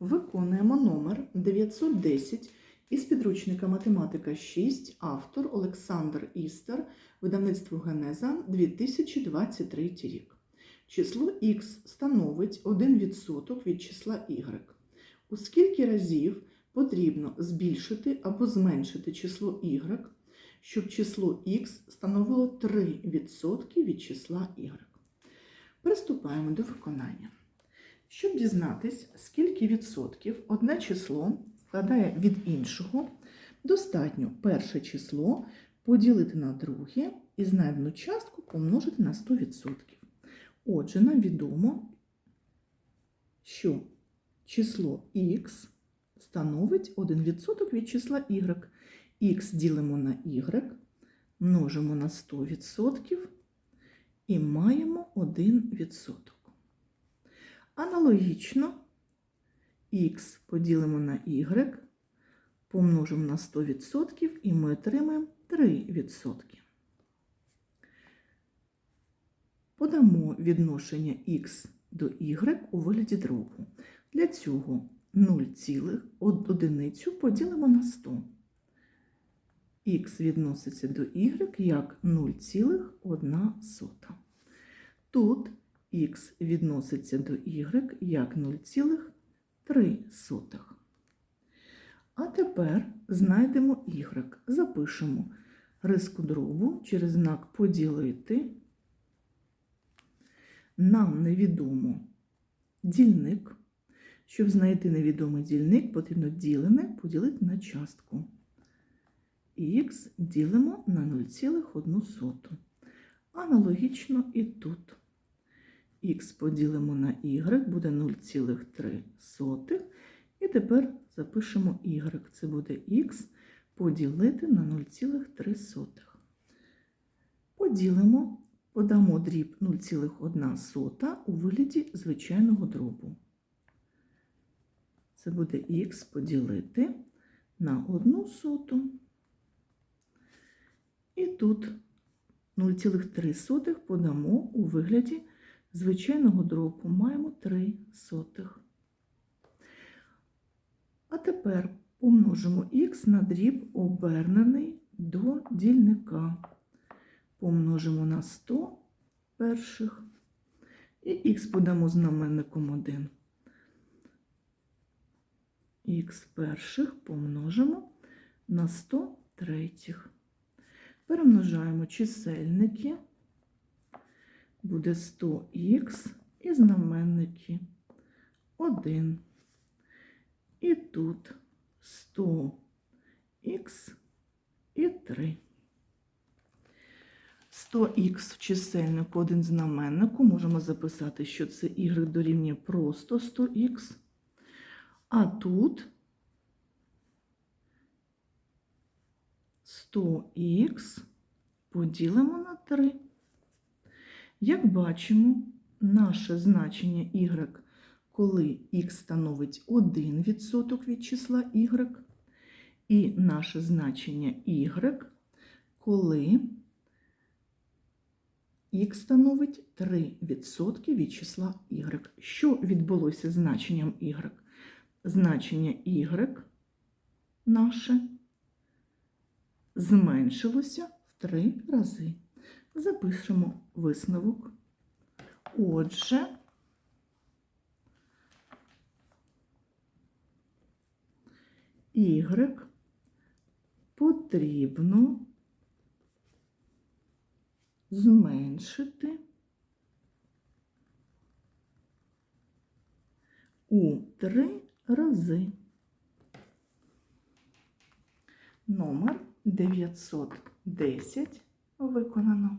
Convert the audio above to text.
Виконуємо номер 910 із підручника Математика 6, автор Олександр Істер, видавництво Генеза 2023 рік. Число х становить 1% від числа y. У скільки разів потрібно збільшити або зменшити число y, щоб число х становило 3% від числа y? Приступаємо до виконання. Щоб дізнатись, скільки відсотків одне число складає від іншого, достатньо перше число поділити на друге і знайдену частку помножити на 100%. Отже, нам відомо, що число х становить 1% від числа y. х ділимо на y, множимо на 100% і маємо 1%. Аналогічно х поділимо на y, помножимо на 100% і ми отримаємо 3%. Подамо відношення х до y у вигляді дробу. Для цього 0,1 поділимо на 100. х відноситься до y як 0,1. Тут х відноситься до y як 0,3. А тепер знайдемо y. Запишемо риску дробу через знак поділити. Нам невідомо дільник. Щоб знайти невідомий дільник, потрібно ділене поділити на частку. Х ділимо на 0,1. Аналогічно і тут. Х поділимо на y буде 0,3. І тепер запишемо y. Це буде х поділити на 0,3. Поділимо, подамо дріб 0,1 у вигляді звичайного дробу. Це буде х поділити на 1 соту. І тут 0,3 подамо у вигляді звичайного дробу. Маємо 3 сотих. А тепер помножимо х на дріб обернений до дільника. Помножимо на 100 перших. І х подамо знаменником 1. Х перших помножимо на 100 третіх. Перемножаємо чисельники, буде 100х і знаменники 1. І тут 100х і 3. 100х в чисельнику, один знаменнику. Можемо записати, що це y дорівнює просто 100х. А тут 100х поділимо на 3. Як бачимо, наше значення y, коли х становить 1% від числа y, і наше значення y, коли х становить 3% від числа y. Що відбулося з значенням y? Значення y наше зменшилося в три рази. Запишемо висновок. Отже, y потрібно зменшити у три рази. Номер 910 виконано.